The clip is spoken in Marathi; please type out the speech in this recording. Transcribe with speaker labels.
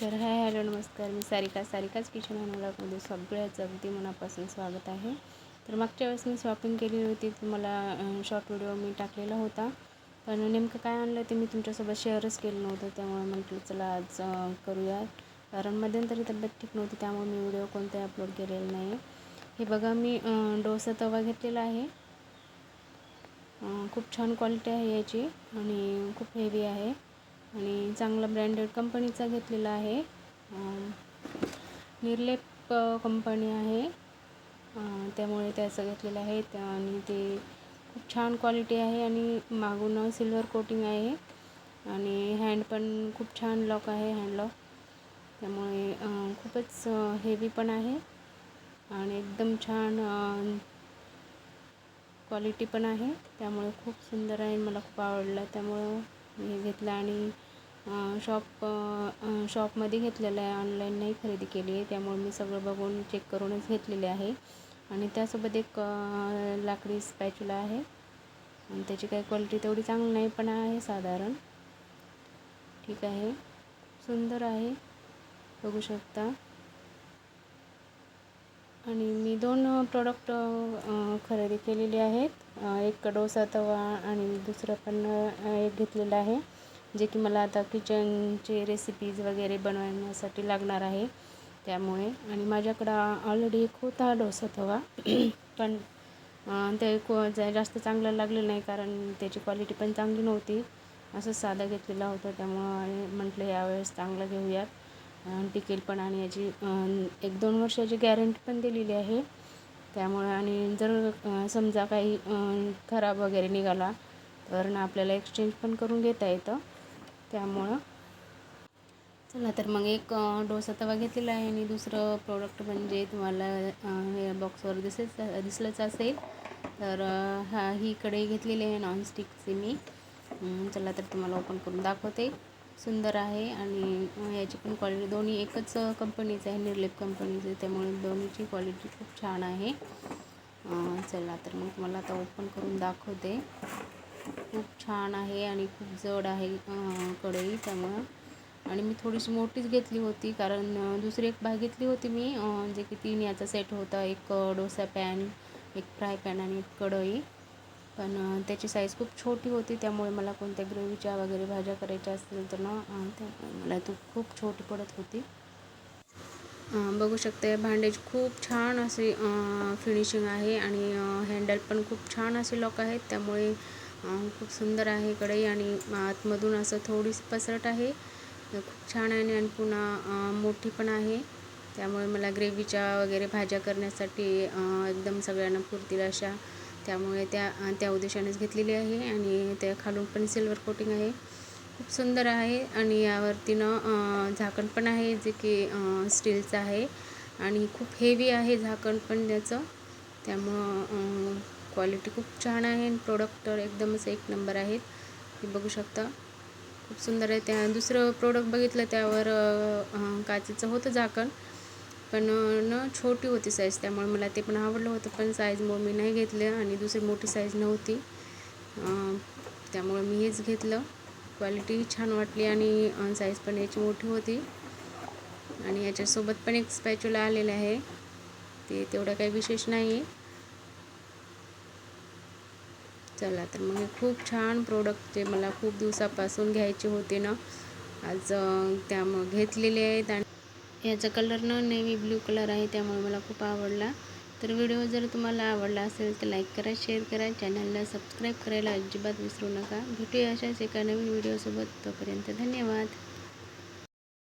Speaker 1: तर हाय हॅलो नमस्कार. मी सारिका. सारिकाच किचन अँड ब्लॉगमध्ये सगळ्याच अगदी मनापासून स्वागत आहे. तर मागच्या वेळेस मी शॉपिंग केलेली होती मला शॉर्ट व्हिडिओ मी टाकलेला होता. पण नेमकं काय आणलं ते मी तुमच्यासोबत शेअरच केलं नव्हतं त्यामुळे म्हटलं चला आज करूया. कारण मध्यंतरी तब्येत ठीक नव्हती त्यामुळे मी व्हिडिओ कोणताही अपलोड केलेला नाही हे बघा मी डोसा तवा घेतलेला आहे. खूप छान क्वालिटी आहे याची आणि खूप हेवी आहे. आणि चांगला ब्रँडेड कंपनीचा घेतलेला आहे. निर्लेप कंपनी आहे. त्यामुळे त्याचं घेतलेलं आहे. त्या- आणि ते खूप छान क्वालिटी आहे आणि मागून सिल्वर कोटिंग आहे. आणि हँड पण खूप छान लॉक आहे हँड लॉक. त्यामुळे खूपच हेवी पण आहे. आणि एकदम छान क्वालिटी पण आहे. त्यामुळे खूप सुंदर आहे मला खूप आवडलं. त्यामुळं हे घेतलं आणि शॉप शॉपमध्ये घेतलेलं आहे. ऑनलाईन नाही खरेदी केली आहे. त्यामुळे मी सगळं बघून चेक करूनच घेतलेले आहे. आणि त्यासोबत एक लाकडी स्पॅच्युला आहे. आणि त्याची काही क्वालिटी तेवढी चांगली नाही पण आहे साधारण. ठीक आहे. सुंदर आहे. बघू शकता. आणि मी दोन प्रोडक्ट खरेदी केलेली आहेत. एक डोसा तवा आणि दुसरं पण एक घेतलेलं आहे जे की मला आता किचनचे रेसिपीज वगैरे बनवण्यासाठी लागणार आहे त्यामुळे. आणि माझ्याकडं ऑलरेडी एक होता डोसा तवा पण ते को जास्त चांगलं लागलं नाही कारण त्याची क्वालिटी पण चांगली नव्हती. असं साधा घेतलेला होता त्यामुळं म्हटलं यावेळेस चांगलं घेऊयात. टिकेल पण आणि याची एक दोन वर्षाची गॅरंटी पण दिलेली आहे. त्यामुळे आणि जर समजा काही खराब वगैरे निघाला तर ना आपल्याला एक्सचेंज पण करून घेता येतं. त्यामुळं. चला तर मग एक डोसा तवा घेतलेला आहे आणि दुसरं प्रोडक्ट म्हणजे तुम्हाला हे बॉक्सवर दिसेच दिसलंच असेल तर हा ही कढई घेतलेली आहे नॉनस्टिकची मी. चला तर तुम्हाला ओपन करून दाखवते. सुंदर आहे आणि याची पण क्वालिटी दोन्ही एकच कंपनीचं आहे निर्लेप कंपनीचं त्यामुळे दोन्हीची क्वालिटी खूप छान आहे. चला तर मग तुम्हाला आता ओपन करून दाखवते. खूप छान आहे आणि खूप जड आहे कढई त्यामुळं. आणि मी थोडीशी मोठीच घेतली होती कारण दुसरी एक बाग घेतली होती मी जे की तीन याचा सेट होता एक डोसा पॅन एक फ्राय पॅन आणि एक कढई. पण त्याची साईज खूप छोटी होती त्यामुळे मला कोणत्या ग्रेव्हीच्या वगैरे भाज्या करायच्या असतील तर ना त्या मला ती खूप छोटी पडत होती. बघू शकते भांड्याची खूप छान अशी फिनिशिंग आहे आणि हँडल पण खूप छान असे लॉक आहेत त्यामुळे खूप सुंदर आहे कढई आणि आतमधून असं थोडीशी पसरट आहे. खूप छान आहे आणि पुन्हा मोठी पण आहे. त्यामुळे मला ग्रेव्हीच्या वगैरे भाज्या करण्यासाठी एकदम सगळ्यांना पुरतील अशा त्यामुळे त्या त्या उद्देशानेच घेतलेली आहे आणि त्या खालून पण सिल्वर कोटिंग आहे. खूप सुंदर आहे आणि यावरतीनं झाकण पण आहे जे की स्टीलचं आहे आणि खूप हेवी आहे झाकण पण त्याचं. त्यामुळं क्वालिटी खूप छान आहे आणि प्रोडक्ट तर एकदमच एक नंबर आहेत. हे बघू शकता. खूप सुंदर आहे. त्या दुसरं प्रोडक्ट बघितलं त्यावर काचेचं होतं झाकण. पण न छोटी होती साईज त्यामुळे मला ते पण आवडलं होतं. पण साईज मग मी नाही घेतलं आणि दुसरी मोठी साईज नव्हती. त्यामुळे मी हेच घेतलं. क्वालिटी छान वाटली आणि साईज पण याची मोठी होती. आणि याच्यासोबत पण एक स्पॅच्युला आलेलं आहे. ते तेवढं काही विशेष नाही आहे चला तर मग हे खूप छान प्रोडक्ट जे मला खूप दिवसापासून घ्यायचे होते ना. आज त्या मग घेतलेले आहेत आणि याचा कलर ना नेव्ही ब्ल्यू कलर आहे त्यामुळे मला खूप आवडला. तर व्हिडिओ जर तुम्हाला आवडला असेल तर लाईक करा शेअर करा चॅनलला सबस्क्राईब करायला अजिबात विसरू नका. भेटूया अशाच एका नवीन व्हिडिओसोबत. तोपर्यंत धन्यवाद.